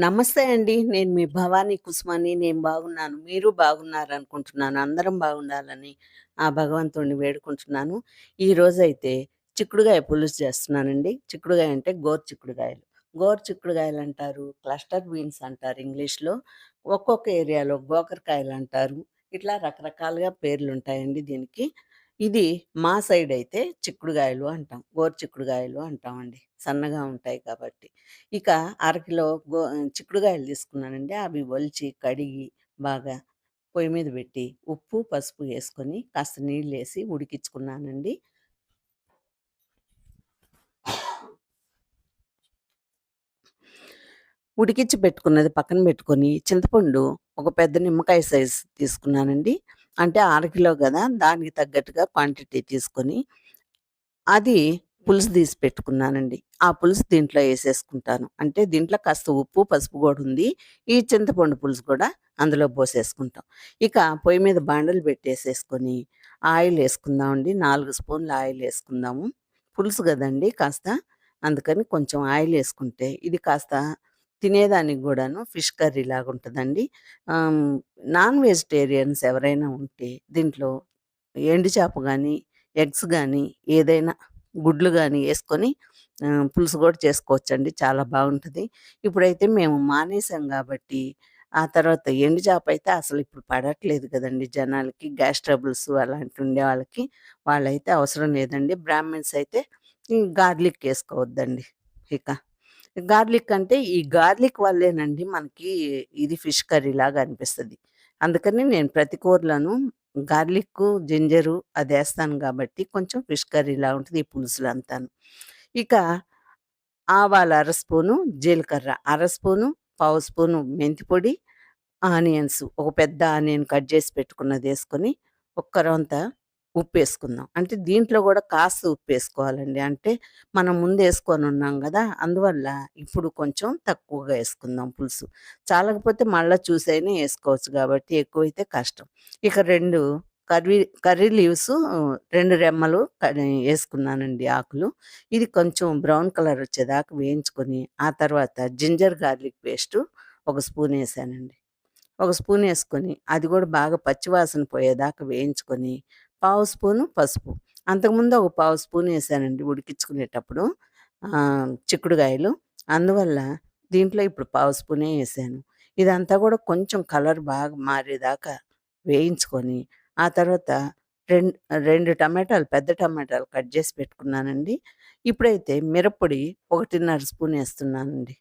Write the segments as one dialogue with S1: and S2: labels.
S1: నమస్తే అండి. నేను మీ భవానీ కుసుమని. నేను బాగున్నాను. మీరు బాగున్నారనుకుంటున్నాను. అందరం బాగుండాలని ఆ భగవంతుడిని వేడుకుంటున్నాను. ఈరోజైతే చిక్కుడుగాయ పులుసు చేస్తున్నానండి. చిక్కుడుగాయ అంటే గోరు చిక్కుడుగాయలు. గోరు చిక్కుడుగాయలంటారు, క్లస్టర్ బీన్స్ అంటారు ఇంగ్లీష్‌లో. ఒక్కొక్క ఏరియాలో గోకరకాయలంటారు. ఇట్లా రకరకాలుగా పేర్లు ఉంటాయండి దీనికి. ఇది మా సైడ్ అయితే చిక్కుడుగాయలు అంటాం. గోరు చిక్కుడుగాయలు అంటామండి. సన్నగా ఉంటాయి కాబట్టి. ఇక అరకిలో గో చిక్కుడుగాయలు తీసుకున్నానండి. అవి ఒలిచి, కడిగి బాగా పొయ్యి మీద పెట్టి, ఉప్పు, పసుపు వేసుకొని కాస్త నీళ్ళు వేసి ఉడికించుకున్నానండి. ఉడికించి పెట్టుకున్నది పక్కన పెట్టుకొని, చింతపండు ఒక పెద్ద నిమ్మకాయ సైజ్ తీసుకున్నానండి. అంటే అరకిలో గదా! దానికి తగ్గట్టుగా క్వాంటిటీ తీసుకొని, అది పులుసు తీసి పెట్టుకున్నానండి. ఆ పులుసు దీంట్లో ఏసేసుకుంటాను. అంటే దీంట్లో కాస్త ఉప్పు, పసుపు గూడా ఉంది. ఈ చింతపండు పులుసు కూడా అందులో పోసేసుకుంటాం. ఇక పొయ్యి మీద బాండలు పెట్టేసేసుకొని, ఆయిల్ ఏసుకుందామండి. 4 స్పూన్ల ఆయిల్ ఏసుకుందాము. పులుసు గదండీ కాస్త. అందుకని కొంచెం ఆయిల్ ఏసుకుంటే, ఇది కాస్త తినేదానికి కూడాను ఫిష్ కర్రీ లాగా ఉంటుందండి నాన్ వెజిటేరియన్స్ ఎవరైనా ఉంటే దీంట్లో ఎండు చేప కానీ ఎగ్స్ కానీ ఏదైనా గుడ్లు కానీ వేసుకొని పులుసు కూడా చేసుకోవచ్చండి. చాలా బాగుంటుంది ఇప్పుడైతే మేము మానేసాం కాబట్టి ఆ తర్వాత ఎండు చేప అయితే అసలు ఇప్పుడు పడట్లేదు కదండి జనాలకి. గ్యాస్ ట్రబుల్స్ ఉండే వాళ్ళకి వాళ్ళైతే అవసరం లేదండి. బ్రాహ్మిన్స్ అయితే గార్లిక్ వేసుకోవద్దండి ఇక. గార్లిక్ అంటే ఈ గార్లిక్ వల్లేనండి మనకి ఇది ఫిష్ కర్రీ లాగా అనిపిస్తుంది అందుకని నేను ప్రతి కూరలను గార్లిక్కు, జింజరు వేస్తాను కాబట్టి కొంచెం ఫిష్ కర్రీలా ఉంటుంది ఈ పులుసులో అంతాను. ఇక ఆవాలు అర స్పూను, జీలకర్ర అర స్పూను, పావు స్పూను మెంతి పొడి, ఆనియన్స్ ఒక పెద్ద ఆనియన్ కట్ చేసి పెట్టుకున్నదేసుకొని, ఒక్క రౌంత ఉప్పు వేసుకుందాం అంటే దీంట్లో కూడా కాస్త ఉప్పేసుకోవాలండి. అంటే మనం ముందు వేసుకొని ఉన్నాం కదా అందువల్ల ఇప్పుడు కొంచెం తక్కువగా వేసుకుందాం పులుసు. చాలకపోతే మళ్ళీ చూసైనా వేసుకోవచ్చు కాబట్టి ఎక్కువైతే కష్టం. ఇక రెండు కర్రీ కర్రీ లీవ్స్ రెండు రెమ్మలు వేసుకున్నానండి ఆకులు. ఇది కొంచెం బ్రౌన్ కలర్ వచ్చేదాకా వేయించుకొని, ఆ తర్వాత జింజర్ గార్లిక్ పేస్ట్ ఒక స్పూన్ వేసానండి ఒక స్పూన్ వేసుకొని అది కూడా బాగా పచ్చివాసన పోయేదాకా వేయించుకొని, పావు స్పూను పసుపు. అంతకుముందు ఒక పావు స్పూన్ వేసానండి ఉడికించుకునేటప్పుడు చిక్కుడుగాయలు. అందువల్ల దీంట్లో ఇప్పుడు పావు స్పూనే వేసాను ఇదంతా కూడా కొంచెం కలర్ బాగా మారేదాకా వేయించుకొని, ఆ తర్వాత రెండు రెండు టమాటాలు పెద్ద టమాటాలు కట్ చేసి పెట్టుకున్నానండి. ఇప్పుడైతే మిరప్పొడి 1.5 స్పూన్ వేస్తున్నానండి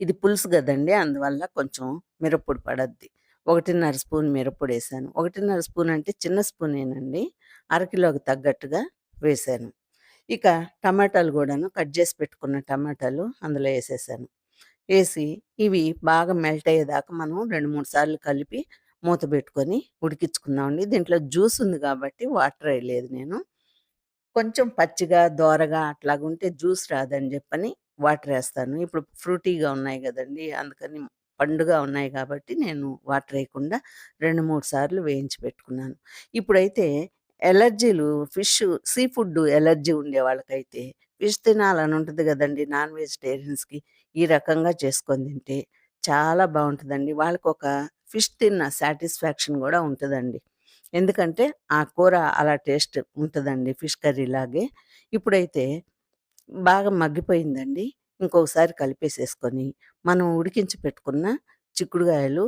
S1: ఇది పులుసు కదండి అందువల్ల కొంచెం మిరప్పొడి పడద్ది. 1.5 స్పూన్ మిరప్పొడేసాను. 1.5 స్పూన్ అంటే చిన్న స్పూనేనండి. అరకిలోకి తగ్గట్టుగా వేశాను. ఇక టమాటాలు కూడాను కట్ చేసి పెట్టుకున్న టమాటాలు అందులో వేసేసాను వేసి ఇవి బాగా మెల్ట్ అయ్యేదాకా మనం 2, 3 సార్లు కలిపి మూత పెట్టుకొని ఉడికించుకుందామండి. దీంట్లో జ్యూస్ ఉంది కాబట్టి వాటర్ వేయలేదు నేను. కొంచెం పచ్చిగా, దోరగా అట్లాగుంటే జ్యూస్ రాదని చెప్పని వాటర్ వేస్తాను ఇప్పుడు ఫ్రూటీగా ఉన్నాయి కదండి అందుకని పండుగా ఉన్నాయి కాబట్టి నేను వాటర్ వేయకుండా రెండు మూడు సార్లు వేయించి పెట్టుకున్నాను. ఇప్పుడైతే ఎలర్జీలు ఫిష్ సీ ఫుడ్ ఎలర్జీ ఉండే వాళ్ళకైతే ఫిష్ తినాలని ఉంటుంది కదండి నాన్ వెజిటేరియన్స్‌కి. ఈ రకంగా చేసుకొని తింటే చాలా బావుంటదండి. వాళ్ళకొక ఫిష్ తిన్న సాటిస్ఫాక్షన్ కూడా ఉంటుందండి ఎందుకంటే ఆ కూర అలా టేస్ట్ ఉంటుందండి ఫిష్ కర్రీలాగే. ఇప్పుడైతే బాగా మగ్గిపోయిందండి. ఇంకొకసారి కలిపేసేసుకొని, మనం ఉడికించి పెట్టుకున్న చిక్కుడుగాయలు,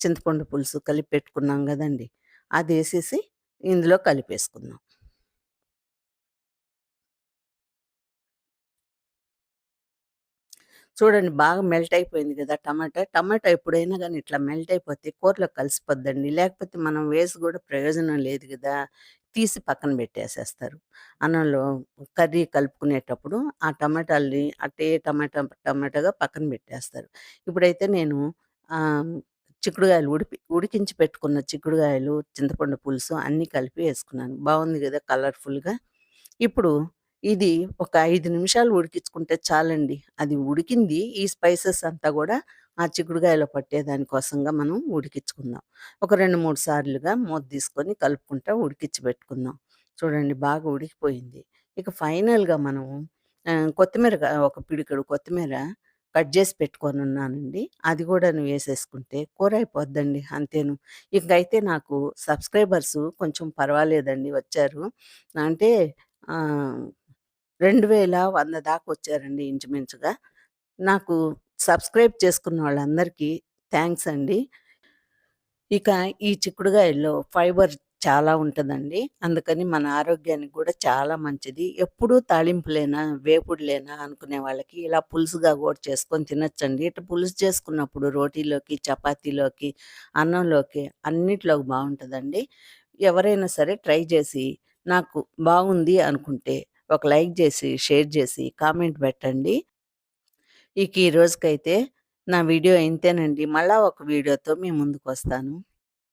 S1: చింతపండు పులుసు కలిపి పెట్టుకున్నాం కదండీ అది వేసేసి ఇందులో కలిపేసుకుందాం. చూడండి బాగా మెల్ట్ అయిపోయింది కదా టమాటా. టమాటా ఎప్పుడైనా కానీ ఇట్లా మెల్ట్ అయిపోతే కూరలో కలిసిపోద్దండి. లేకపోతే మనం వేసి కూడా ప్రయోజనం లేదు కదా తీసి పక్కన పెట్టేసేస్తారు. అన్నంలో కర్రీ కలుపుకునేటప్పుడు ఆ టమాటాలని అట్టే టమాటా టమాటాగా పక్కన పెట్టేస్తారు. ఇప్పుడైతే నేను చిక్కుడుగాయలు ఉడిపి ఉడికించి పెట్టుకున్న చిక్కుడుగాయలు, చింతపండు పులుసు అన్నీ కలిపి వేసుకున్నాను బాగుంది కదా కలర్‌ఫుల్‌గా. ఇప్పుడు ఇది ఒక ఐదు నిమిషాలు ఉడికించుకుంటే చాలండి. అది ఉడికింది. ఈ స్పైసెస్ అంతా కూడా ఆ చిక్కుడుగాయలో పట్టేదాని కోసంగా మనం ఉడికించుకుందాం. ఒక 2, 3 సార్లుగా మూత తీసుకొని కలుపుకుంటా ఉడికించి పెట్టుకుందాం. చూడండి బాగా ఉడికిపోయింది. ఇక ఫైనల్‌గా మనం కొత్తిమీర ఒక పిడికడు కొత్తిమీర కట్ చేసి పెట్టుకొని ఉన్నానండి అది కూడా నువ్వు వేసేసుకుంటే కూర అయిపోద్దండి అంతేను. ఇంకైతే నాకు సబ్స్క్రైబర్స్ కొంచెం పర్వాలేదండి వచ్చారు. అంటే రెండు వేల వంద దాకా వచ్చారండి ఇంచుమించుగా. నాకు సబ్స్క్రైబ్ చేసుకున్న వాళ్ళందరికీ థ్యాంక్స్ అండి. ఇక ఈ చిక్కుడుగాయల్లో ఫైబర్ చాలా ఉంటుందండి అందుకని మన ఆరోగ్యానికి కూడా చాలా మంచిది. ఎప్పుడూ తాళింపులేనా, వేపుడులేనా అనుకునే వాళ్ళకి ఇలా పులుసుగా కూడా చేసుకొని తినొచ్చండి. ఇట్లా పులుసు చేసుకున్నప్పుడు రోటీలోకి, చపాతీలోకి, అన్నంలోకి అన్నిట్లోకి బాగుంటుందండి ఎవరైనా సరే ట్రై చేసి నాకు బాగుంది అనుకుంటే ఒక లైక్ చేసి షేర్ చేసి కామెంట్ పెట్టండి. ఇక ఈ రోజుకైతే నా వీడియో ఇంతేనండి. మళ్ళా ఒక వీడియోతో మీ ముందుకొస్తాను.